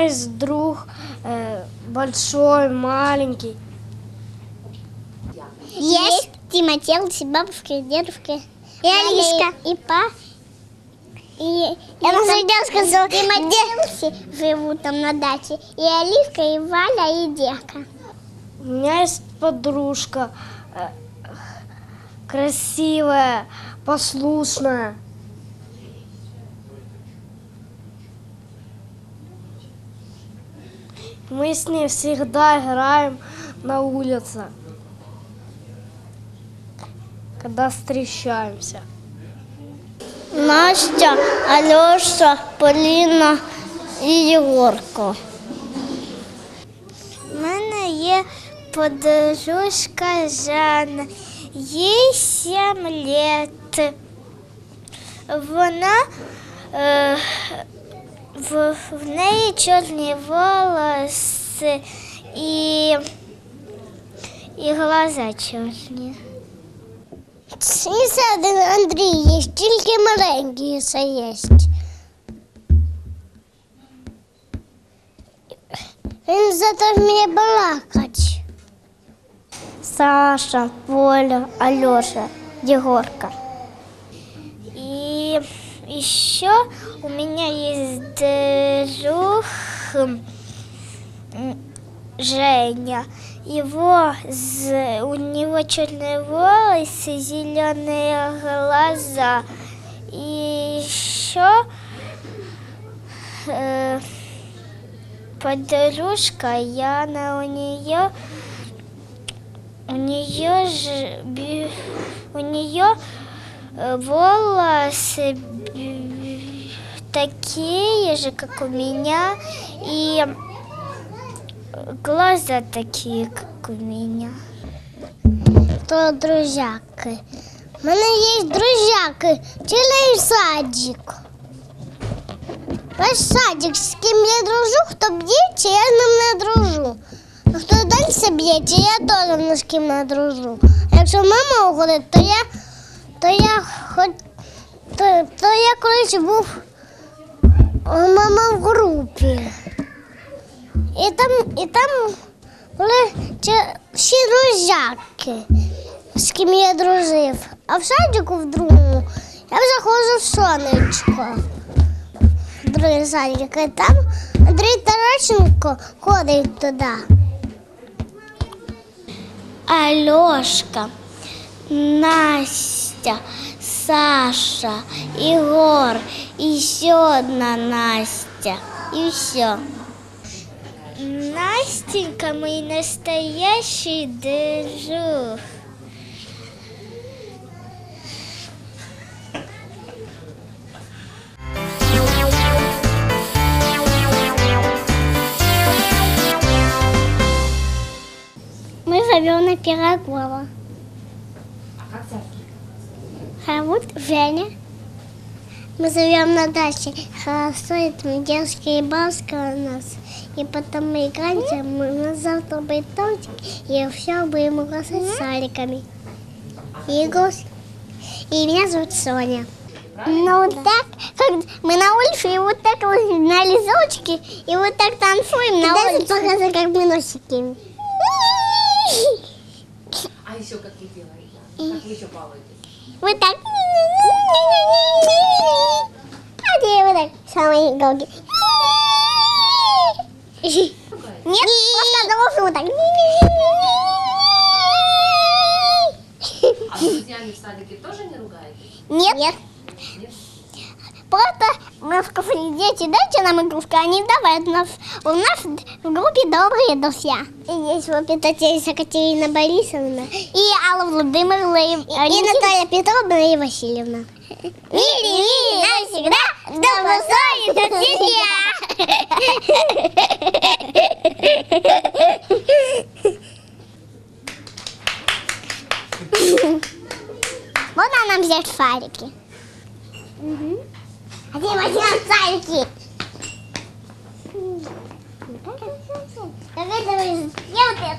меня есть друг э, большой, маленький. Есть Тимотелси, бабушка и дедушка. И Алиска. И па. И, я на самом сказала, Тимотелси живут там на даче. И Алиска, и Валя, и Дека. У меня есть подружка э, красивая, послушная. Мы с ней всегда играем на улице, когда встречаемся. Настя, Алеша, Поліна і Єгорко. У мене є подружка Жанна. Їй сім літ. Вона е, в, в неї чорні волоси і, і глаза чорні. І один Андрій є, тільки маленький ще є. Він зато вміє балакати. Саша, Поля, Алеша, Егорка И еще у меня есть друг м, Женя. Его, з- у него черные волосы, зеленые глаза. И еще э, подружка Яна, у нее у нее же бе- у нее э, волосы б- такие же, как у меня, и глаза такие, как у меня. То друзяки. У мене є друзяки, цілий садик. Весь садик, з ким я дружу, хто б'ється, я з ним не дружу. А хто далі б'ється, я теж з ким не дружу. Якщо мама уходить, то я, то я хоч то, то я колись був у мама в групі. І там, і там були всі друзяки, з ким я дружив. А в садику в другому я вже ходжу в сонечко. Другий садик. І там Андрій Таращенко ходить туди. Альошка, Настя, Саша, Егор, еще одна Настя. И все. Настенька мой настоящий друг. Мы живем на Пирогова. А как тебя Зовут Женя. Мы живем на даче. Хорошо, и там детские бабушка у нас. И потом мы играем, мы, у нас завтра будет тортик, и все будем играть с шариками. И, играть. и меня зовут Соня. Ну вот так, как мы на улице, и вот так вот на лесочке, и вот так танцуем на улице. показать, как мы носики. А еще как вы делаете? Как вы еще балуетесь? Вот так. А где вот так? Самые голки. Нет, просто должен вот так. А с друзьями в садике тоже не ругаетесь? Нет. Нет. Просто мы в кафе дети, дайте нам игрушку, они давают нас. У нас в группе добрые друзья. И есть вот питательница Катерина Борисовна. И Алла Владимировна. И, и Наталья Петровна и Васильевна. Мири, мири, навсегда, да посолит Можно нам взять шарики? 하지마 이렇게 여기서 이렇게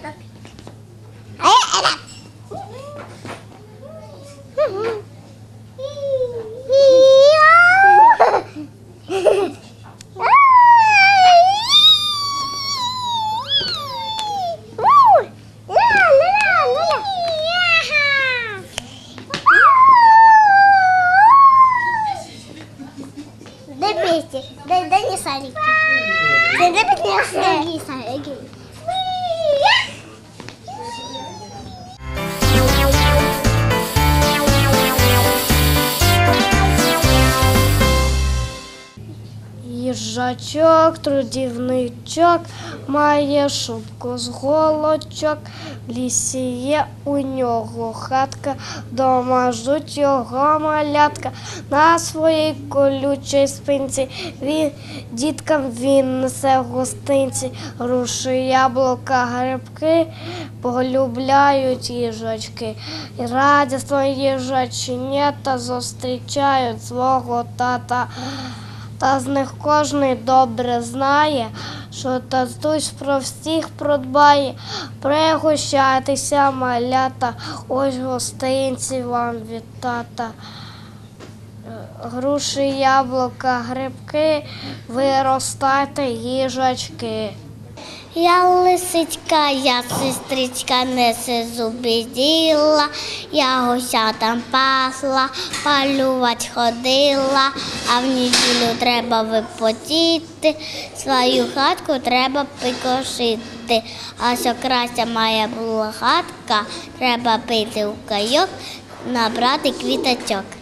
아야 아야 їжачок, трудівничок, має шубку з голочок. В лісі є у нього хатка, дома ждуть його малятка. На своїй колючій спинці він діткам він несе гостинці, груші, яблука, грибки, полюбляють їжачки. І радісно їжаченята зустрічають свого тата. Та з них кожний добре знає, що татусь про всіх продбає. Пригощайтеся, малята, ось гостинці вам від тата. Е, Груші, яблука, грибки, виростайте їжачки. Я лисичка, я сестричка, несе зуби діла, я гуся там пасла, полювать ходила, а в неділю треба випотіти, свою хатку треба прикошити. А що крася моя була хатка, треба пити у кайок, набрати квіточок.